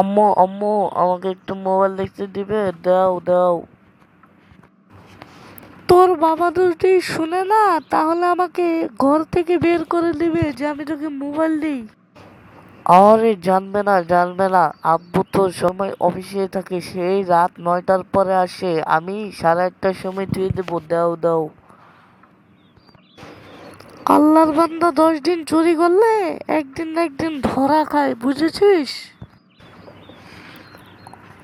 আম্মু আম্মু আমাকে একটু মোবাইল দেখতে দিবে? দাও দাও। তোর বাবা যদি শুনে না তাহলে আমাকে ঘর থেকে বের করে দিবে যে আমি তোকে মোবাইল দিই। আরে জানবে না জানবে না। আব্বু তো সময় অফিসে থাকে সেই রাত নয়টার পরে আসে। আমি সাড়ে আটটার সময় দিয়ে দেবো দাও দাও। আল্লাহর বান্দা দশ দিন চুরি করলে একদিন না একদিন ধরা খায় বুঝেছিস?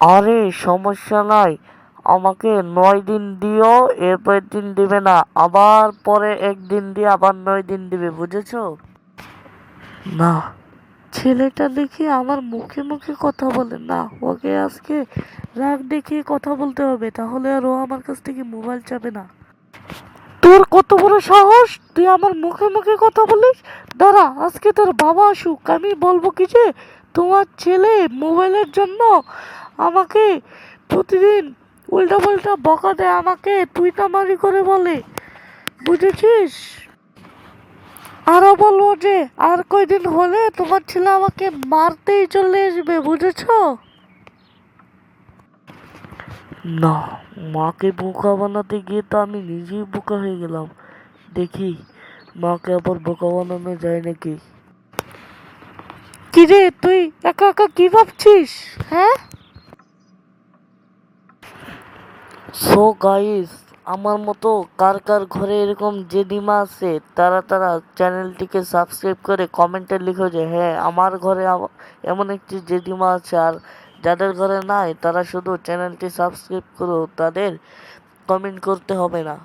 আরে, সমস্যা নাই। আমাকে নয় দিন দিও, এরপরের দিন দিবে না। আবার পরে একদিন দিয়ে আবার নয় দিন দিবে, বুঝেছ? না। ছেলেটা দেখি আমার মুখে মুখে কথা বলে। না, ওকে আজকে রাগ দেখিয়ে কথা বলতে হবে। তাহলে আর ও আমার কাছ থেকে মোবাইল চাবে না। তোর কত বড় সাহস? তুই আমার মুখে মুখে কথা বলিস? দাঁড়া, আজকে তোর বাবা আসুক। আমি বলব কি যে, তোমার ছেলে মোবাইলের জন্য আমাকে প্রতিদিন উল্টা পাল্টা বকা দেয় আমাকে তুই তামারি করে বলে। বুঝেছিস? আরও বলব যে, আর কয়দিন হলে তোমার ছেলে আমাকে মারতেই চলে আসবে, বুঝেছ? না, মাকে বোকা বানাতে গিয়ে তো আমি নিজেই বোকা হয়ে গেলাম। দেখি, মাকে আবার বোকা বানানো যায় নাকি? কিরে তুই একা একা কি ভাবছিস হ্যাঁ? সো গাইস আমার মতো কার কার ঘরে এরকম যে ডিমা আছে, তারা তারা চ্যানেলটিকে সাবস্ক্রাইব করে কমেন্টে লিখো যে হ্যাঁ আমার ঘরে এমন একটি জেদিমা আছে। আর যাদের ঘরে নাই, তারা শুধু চ্যানেলটি সাবস্ক্রাইব করো, তাদের কমেন্ট করতে হবে না।